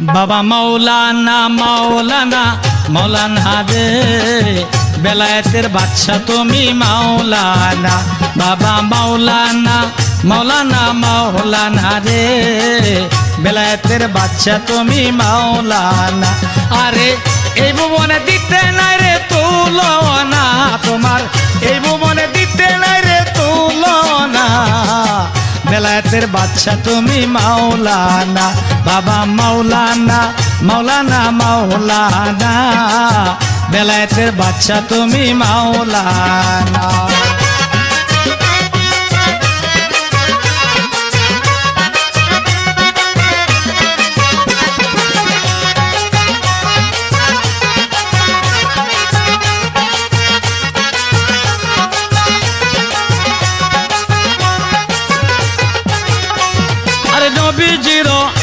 বাবা মাওলানা মাওলানা মৌলানা রে বেলায়েতের বাদশা তুমি মাওলানা বাবা মাওলানা মাওলানা মাওলানা রে বেলায়েতের বাচ্চা তুমি মাওলানা আরে, এই ভুবনে দিতে নাই রে তুলনা, তোমার এই ভুবনে দিতে নাই রে তুলনা। বেলায়েতের বাচ্চা তুমি মাওলানা বাবা মাওলানা মাওলানা মাওলানা। বেলায়েতের বাচ্চা তুমি মাওলানা। নবীজির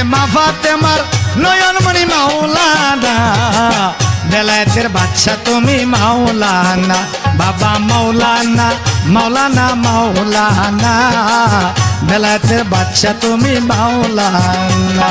আরে মাফাতে মার নয়নমণি মাওলানা। বেলায়েতের বাচ্চা তুমি মাওলানা, বাবা মাওলানা মাওলানা মাওলানা। বেলায়েতের বাচ্চা তুমি মাওলানা।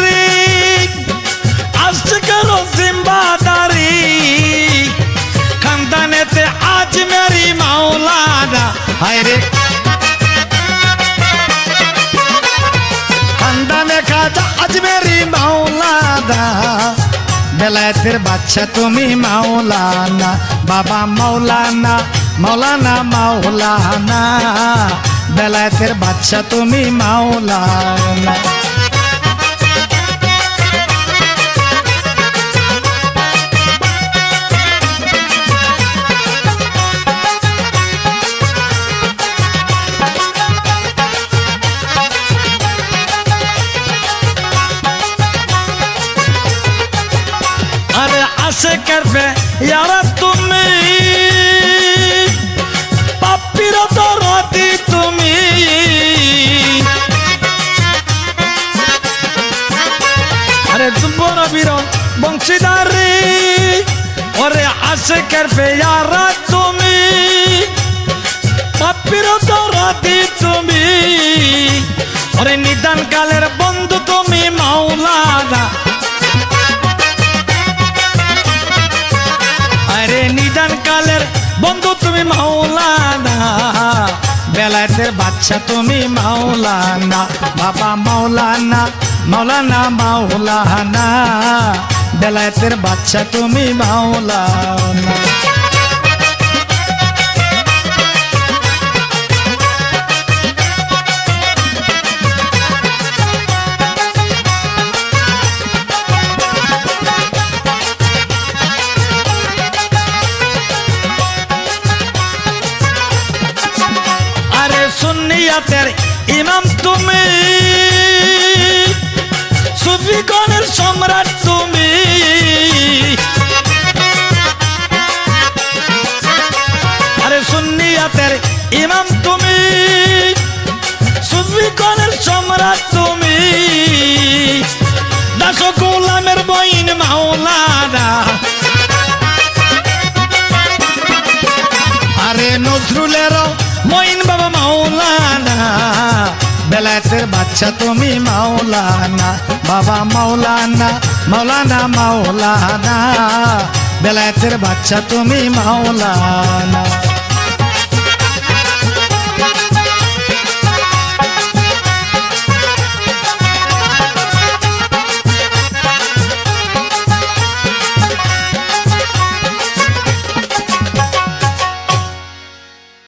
রে। আসছে কেরো জিম্বাদারি খানদানেতে আজ মেরি মাওলানা। হায় রে। বেলায়েতের বাচ্চা তুমি মাওলানা। বাবা মাওলানা মাওলানা মাওলানা। বেলায়েতের বাচ্চা তুমি মাওলানা। আরে বড় বীর বংশীদারি। ওরে আসে করবে ইয়ারা তুমি পাপির তুমি। ওরে নিদান কালের বন্ধু তুমি মাওলানা। আরে নিদান কালের বন্ধু তুমি মাওলানা। বেলায়েতের বাচ্চা তুমি মাওলানা বাবা মাওলানা মাওলানা মাওলানা। বেলায়েতের বাচ্চা তুমি মাওলানা। সুন্নিয়াতের ইমাম তুমি। সুফিগণের সম্রাট তুমি। আরে সুন্নিয়াতের ইমাম তুমি। সুফিগণের সম্রাট বেলায়েতের বাচ্চা তুমি মাওলানা বাবা মাওলানা মাওলানা মাওলানা। বেলায়েতের বাচ্চা তুমি মাওলানা।